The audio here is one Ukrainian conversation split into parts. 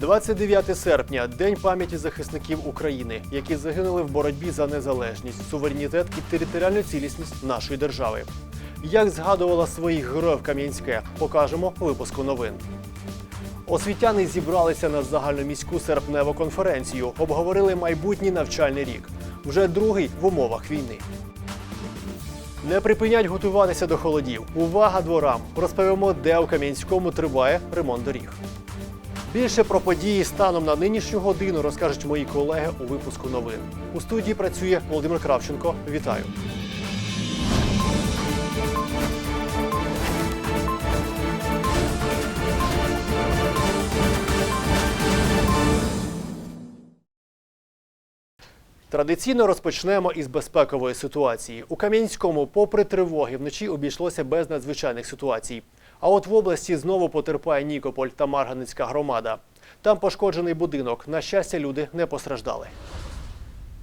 29 серпня день пам'яті захисників України, які загинули в боротьбі за незалежність, суверенітет і територіальну цілісність нашої держави. Як згадувала своїх героїв Кам'янське, покажемо у випуску новин. Освітяни зібралися на загальноміську серпневу конференцію, обговорили майбутній навчальний рік, вже другий в умовах війни. Не припинять готуватися до холодів. Увага дворам! Розповімо, де у Кам'янському триває ремонт доріг. Більше про події станом на нинішню годину розкажуть мої колеги у випуску новин. У студії працює Володимир Кравченко. Вітаю. Традиційно розпочнемо із безпекової ситуації. У Кам'янському, попри тривоги, вночі обійшлося без надзвичайних ситуацій. А от в області знову потерпає Нікополь та Марганицька громада. Там пошкоджений будинок. На щастя, люди не постраждали.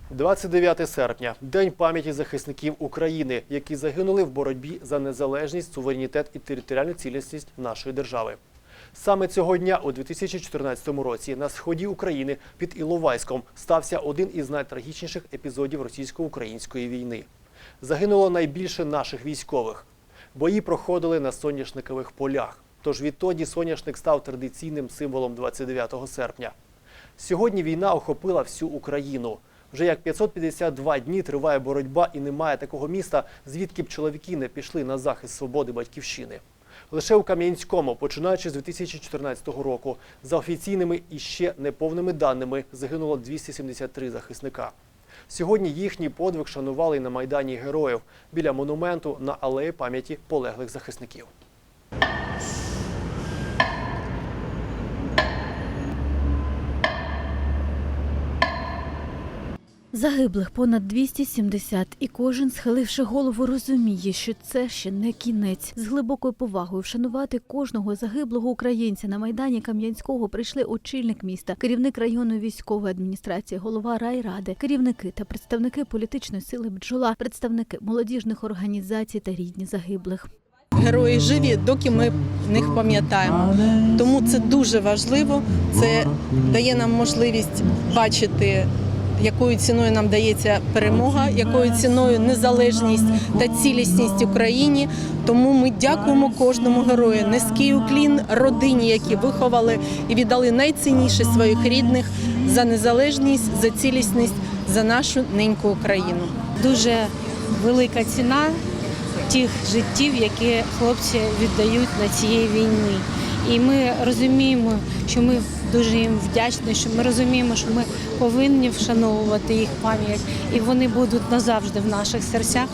29 серпня день пам'яті захисників України, які загинули в боротьбі за незалежність, суверенітет і територіальну цілісність нашої держави. Саме цього дня, у 2014 році, на сході України під Іловайськом стався один із найтрагічніших епізодів російсько-української війни. Загинуло найбільше наших військових. Бої проходили на соняшникових полях. Тож відтоді соняшник став традиційним символом 29 серпня. Сьогодні війна охопила всю Україну. Вже як 552 дні триває боротьба і немає такого міста, звідки б чоловіки не пішли на захист свободи батьківщини. Лише у Кам'янському, починаючи з 2014 року, за офіційними і ще неповними даними загинуло 273 захисника. Сьогодні їхній подвиг шанували на майдані героїв біля монументу на алеї пам'яті полеглих захисників. Загиблих понад 270, і кожен, схиливши голову, розуміє, що це ще не кінець. З глибокою повагою вшанувати кожного загиблого українця на майдані Кам'янського прийшли очільник міста, керівник районної військової адміністрації, голова райради, керівники та представники політичної сили бджола, представники молодіжних організацій та рідні загиблих. Герої живі, доки ми них пам'ятаємо. Тому це дуже важливо. Це дає нам можливість бачити, якою ціною нам дається перемога, якою ціною незалежність та цілісність Україні. Тому ми дякуємо кожному герою. Низький уклін родині, які виховали і віддали найцінніше своїх рідних за незалежність, за цілісність, за нашу неньку Україну. дуже велика ціна тих життів, які хлопці віддають на цієї війни. І ми розуміємо, що ми дуже їм вдячні, що ми розуміємо, що ми повинні вшановувати їх пам'ять, і вони будуть назавжди в наших серцях.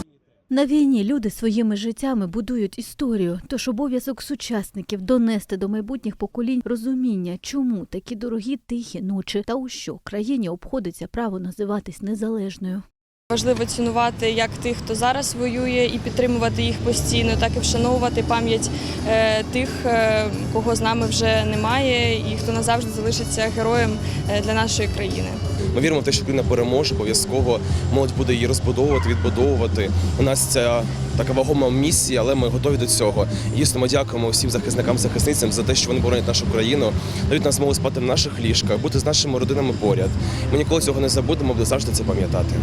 На війні люди своїми життями будують історію, тож обов'язок сучасників донести до майбутніх поколінь розуміння, чому такі дорогі тихі ночі та у що країні обходиться право називатись незалежною. Важливо цінувати як тих, хто зараз воює, і підтримувати їх постійно, так і вшановувати пам'ять е, тих, е, кого з нами вже немає, і хто назавжди залишиться героєм е, для нашої країни. Ми віримо в те, що Україна переможе обов'язково. Молодь буде її розбудовувати, відбудовувати. У нас ця така вагома місія, але ми готові до цього. Дійсно, ми дякуємо всім захисникам захисницям за те, що вони боронять нашу країну, дають нам змогу спати в наших ліжках, бути з нашими родинами поряд. Ми ніколи цього не забудемо, будемо завжди це пам'ятати.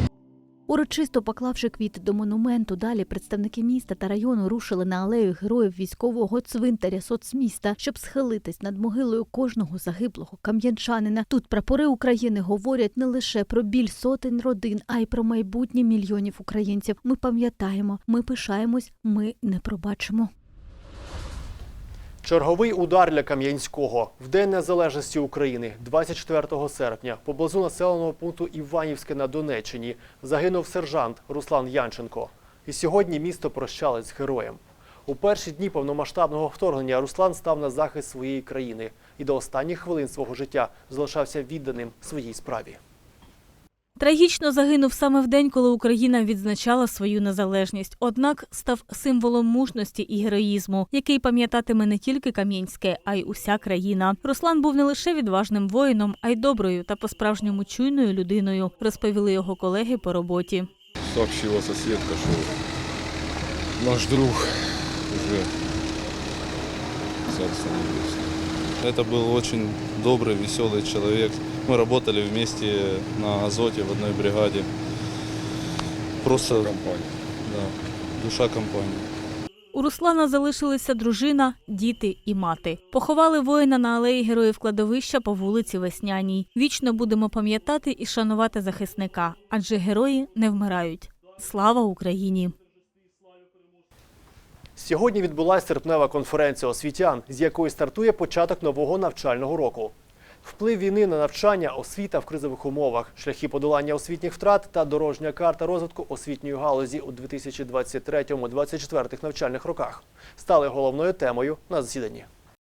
Урочисто поклавши квіти до монументу, далі представники міста та району рушили на алею героїв військового цвинтаря соцміста, щоб схилитись над могилою кожного загиблого кам'янчанина. Тут прапори України говорять не лише про біль сотень родин, а й про майбутнє мільйонів українців. Ми пам'ятаємо, ми пишаємось, ми не пробачимо. Черговий удар для Кам'янського в День Незалежності України, 24 серпня, поблизу населеного пункту Іванівське на Донеччині, загинув сержант Руслан Янченко. І сьогодні місто прощалось з героєм. У перші дні повномасштабного вторгнення Руслан став на захист своєї країни і до останніх хвилин свого життя залишався відданим своїй справі. Трагічно загинув саме в день, коли Україна відзначала свою незалежність. Однак став символом мужності і героїзму, який пам'ятатиме не тільки Кам'янське, а й уся країна. Руслан був не лише відважним воїном, а й доброю та по-справжньому чуйною людиною, розповіли його колеги по роботі. сообщила соседка, что наш друг уже царство небесное. Это был очень добрый, веселый человек. Мы работали вместе на Азоте в одной бригаде. Просто Компания. да, душа компании. У Руслана залишилися дружина, діти і мати. Поховали воїна на алеї героїв кладовища по вулиці Весняній. Вічно будемо пам'ятати і шанувати захисника, адже герої не вмирають. Слава Україні! Сьогодні відбулася серпнева конференція освітян, з якої стартує початок нового навчального року. Вплив війни на навчання, освіта в кризових умовах, шляхи подолання освітніх втрат та дорожня карта розвитку освітньої галузі у 2023-2024 навчальних роках стали головною темою на засіданні.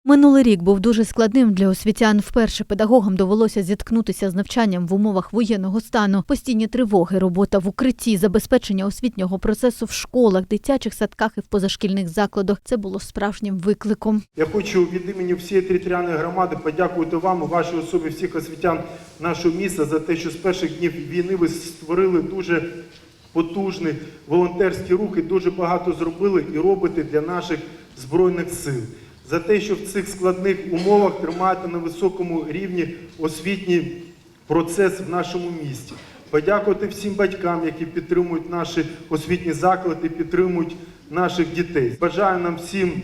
Минулий рік був дуже складним для освітян. Вперше педагогам довелося зіткнутися з навчанням в умовах воєнного стану, постійні тривоги, робота в укритті, забезпечення освітнього процесу в школах, дитячих садках і в позашкільних закладах. Це було справжнім викликом. Я хочу від імені всієї територіальної громади подякувати вам, вашій особі всіх освітян нашого міста за те, що з перших днів війни ви створили дуже потужний волонтерський рух і дуже багато зробили і робите для наших збройних сил. За те, що в цих складних умовах тримаєте на високому рівні освітній процес в нашому місті. Подякувати всім батькам, які підтримують наші освітні заклади, підтримують наших дітей. Бажаю нам всім,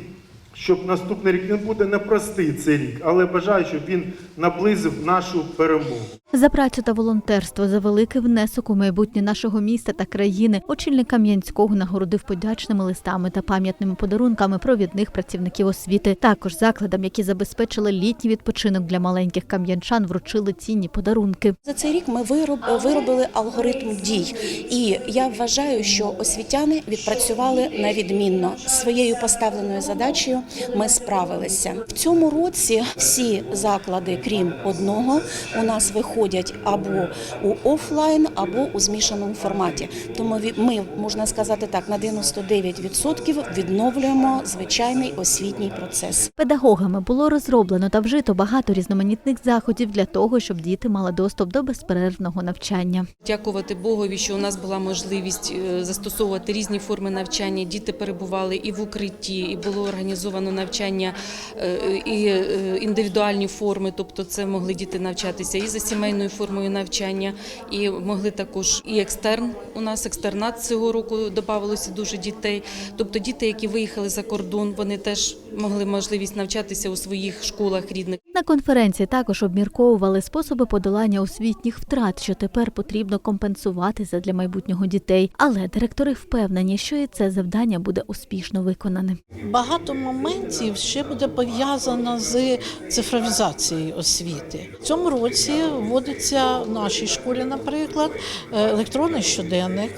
щоб наступний рік він буде непростий цей рік, але бажаю, щоб він наблизив нашу перемогу. За працю та волонтерство, за великий внесок у майбутнє нашого міста та країни, очільник Кам'янського нагородив подячними листами та пам'ятними подарунками провідних працівників освіти. Також закладам, які забезпечили літній відпочинок для маленьких кам'янчан, вручили цінні подарунки. За цей рік ми вироб- виробили алгоритм дій, і я вважаю, що освітяни відпрацювали на відмінно своєю поставленою задачею. Ми справилися в цьому році. Всі заклади, крім одного, у нас виходять або у офлайн, або у змішаному форматі. Тому ми можна сказати так, на 99% відновлюємо звичайний освітній процес. Педагогами було розроблено та вжито багато різноманітних заходів для того, щоб діти мали доступ до безперервного навчання. Дякувати Богові, що у нас була можливість е, застосовувати різні форми навчання. Діти перебували і в укритті, і було організовано навчання е, і е, індивідуальні форми, тобто це могли діти навчатися і за сімейною формою навчання, і могли також і екстерн. У нас екстернат цього року додавалося дуже дітей. Тобто діти, які виїхали за кордон, вони теж могли можливість навчатися у своїх школах рідних. На конференції також обмірковували способи подолання освітніх втрат, що тепер потрібно компенсувати задля майбутнього дітей. Але директори впевнені, що і це завдання буде успішно виконане. Багато моментів ще буде пов'язано з цифровізацією освіти. В цьому році вводиться в нашій школі, наприклад, е, електронний щоденник,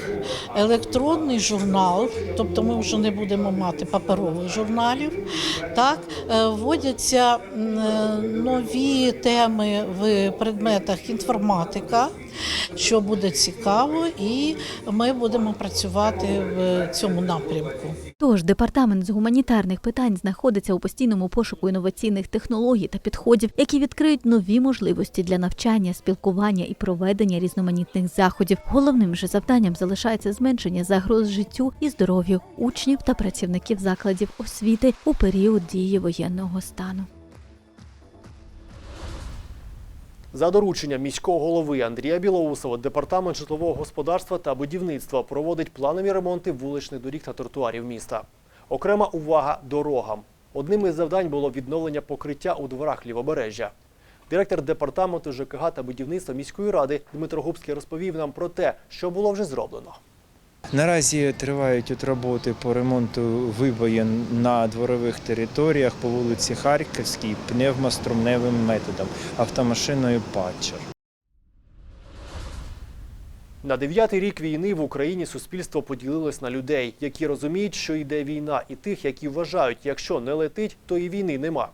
електронний журнал, тобто ми вже не будемо мати паперових журналів. Так, е, вводяться е, нові теми в предметах інформатика, що буде цікаво, і ми будемо працювати в цьому напрямку. Тож департамент з гуманітарних питань знаходиться у постійному пошуку інноваційних технологій та підходів, які відкриють нові можливості для навчання, спілкування і проведення різноманітних заходів. Головним же завданням залишається зменшення загроз життю і здоров'ю учнів та працівників закладів освіти у період дії воєнного стану. За дорученням міського голови Андрія Білоусова, департамент житлового господарства та будівництва проводить планові ремонти вуличних доріг та тротуарів міста. Окрема увага дорогам. Одним із завдань було відновлення покриття у дворах лівобережжя. Директор департаменту ЖКГ та будівництва міської ради Дмитро Губський розповів нам про те, що було вже зроблено. Наразі тривають от роботи по ремонту вибоїн на дворових територіях по вулиці Харківській пневмострумневим методом автомашиною «Патчер». На дев'ятий рік війни в Україні суспільство поділилось на людей, які розуміють, що йде війна, і тих, які вважають, якщо не летить, то і війни нема.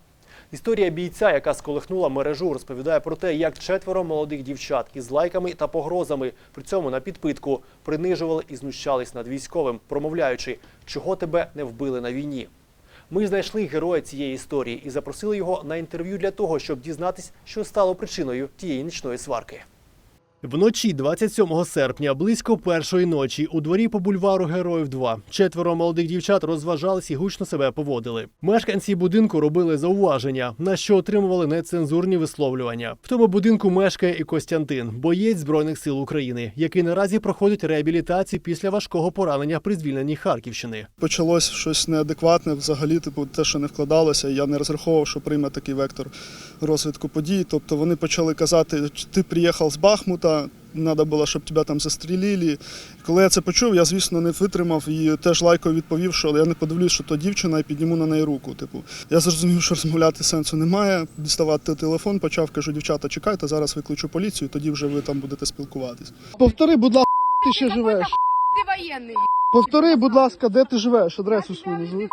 Історія бійця, яка сколихнула мережу, розповідає про те, як четверо молодих дівчат із лайками та погрозами, при цьому на підпитку, принижували і знущались над військовим, промовляючи, чого тебе не вбили на війні. Ми знайшли героя цієї історії і запросили його на інтерв'ю для того, щоб дізнатись, що стало причиною тієї нічної сварки. Вночі 27 серпня, близько першої ночі, у дворі по бульвару Героїв 2 четверо молодих дівчат розважались і гучно себе поводили. Мешканці будинку робили зауваження, на що отримували нецензурні висловлювання. В тому будинку мешкає і Костянтин, боєць збройних сил України, який наразі проходить реабілітацію після важкого поранення при звільненні Харківщини. Почалось щось неадекватне, взагалі, типу, те, що не вкладалося. Я не розраховував, що прийме такий вектор розвитку подій. Тобто вони почали казати, ти приїхав з Бахмута, треба було, щоб тебе там застрілили. Коли я це почув, я, звісно, не витримав і теж лайко відповів, що я не подивлюсь, що то дівчина, і підніму на неї руку. Типу, я зрозумів, що розмовляти сенсу немає. Діставати телефон, почав, кажу, дівчата, чекайте, зараз викличу поліцію, тоді вже ви там будете спілкуватись. Повтори, будь ласка, ти ще живеш. Ти воєнний, Повтори, будь ласка, де ти живеш, адресу свою назви.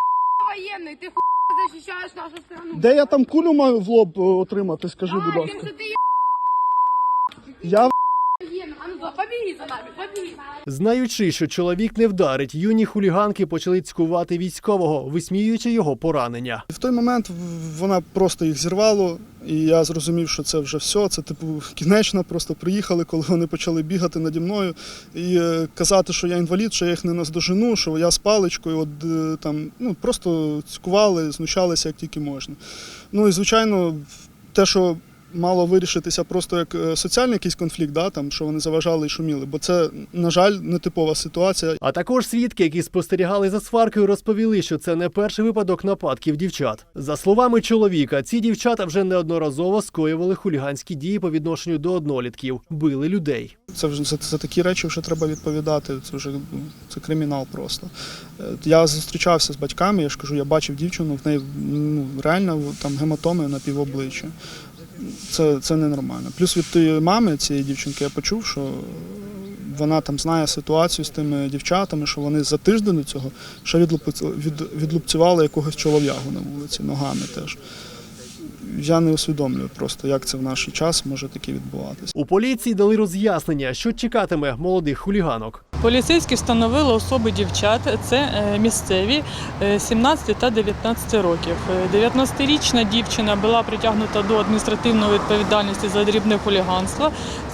воєнний, ти ху захищаєш нашу страну. Де я там кулю маю в лоб е, отримати, скажи, будь ласка. Я. За нами. Знаючи, що чоловік не вдарить, юні хуліганки почали цькувати військового, висміюючи його поранення. в той момент вона просто їх зірвало, і я зрозумів, що це вже все. Це типу кінечно. Просто приїхали, коли вони почали бігати наді мною і е, казати, що я інвалід, що я їх не наздожену, що я з паличкою. От е, там ну просто цькували, знущалися як тільки можна. Ну і звичайно, те, що. Мало вирішитися просто як е, соціальний якийсь конфлікт, да, там, що вони заважали і шуміли, бо це, на жаль, нетипова ситуація. А також свідки, які спостерігали за сваркою, розповіли, що це не перший випадок нападків дівчат. За словами чоловіка, ці дівчата вже неодноразово скоювали хуліганські дії по відношенню до однолітків, били людей. Це вже за, за такі речі вже треба відповідати. Це вже це кримінал просто. Е, Я зустрічався з батьками, я ж кажу, я бачив дівчину, в неї ну, реально там гематоми на півобличчя. Це, це ненормально. Плюс від тієї мами цієї дівчинки я почув, що вона там знає ситуацію з тими дівчатами, що вони за тиждень до цього ще відлупцювали якогось чолов'ягу на вулиці, ногами теж. Я не усвідомлюю просто, як це в наш час може таке відбуватися. У поліції дали роз'яснення, що чекатиме молодих хуліганок. Поліцейські встановили особи дівчат. Це е, місцеві е, 17 та 19 років. Е, 19-річна дівчина була притягнута до адміністративної відповідальності за дрібне хуліганство.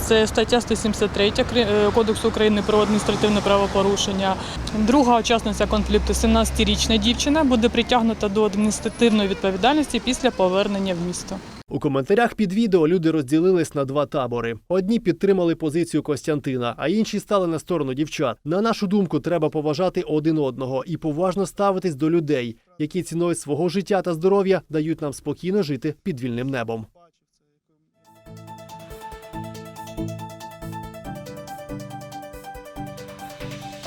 Це стаття 173 Кри- е, Кодексу України про адміністративне правопорушення. Друга учасниця конфлікту, 17-річна дівчина, буде притягнута до адміністративної відповідальності після повернення в місто. У коментарях під відео люди розділились на два табори. Одні підтримали позицію Костянтина, а інші стали на сторону дівчат. На нашу думку, треба поважати один одного і поважно ставитись до людей, які ціною свого життя та здоров'я дають нам спокійно жити під вільним небом.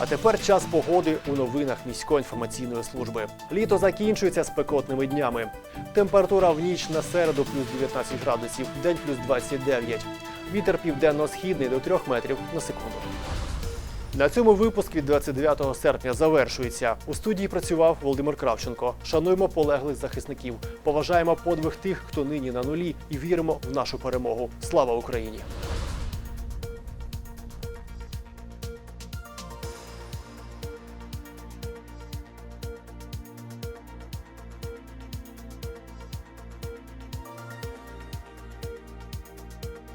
А тепер час погоди у новинах міської інформаційної служби. Літо закінчується спекотними днями. Температура в ніч на середу плюс 19 градусів, день плюс 29. Вітер південно-східний до 3 метрів на секунду. На цьому випуск від 29 серпня завершується. У студії працював Володимир Кравченко. Шануємо полеглих захисників, поважаємо подвиг тих, хто нині на нулі, і віримо в нашу перемогу. Слава Україні!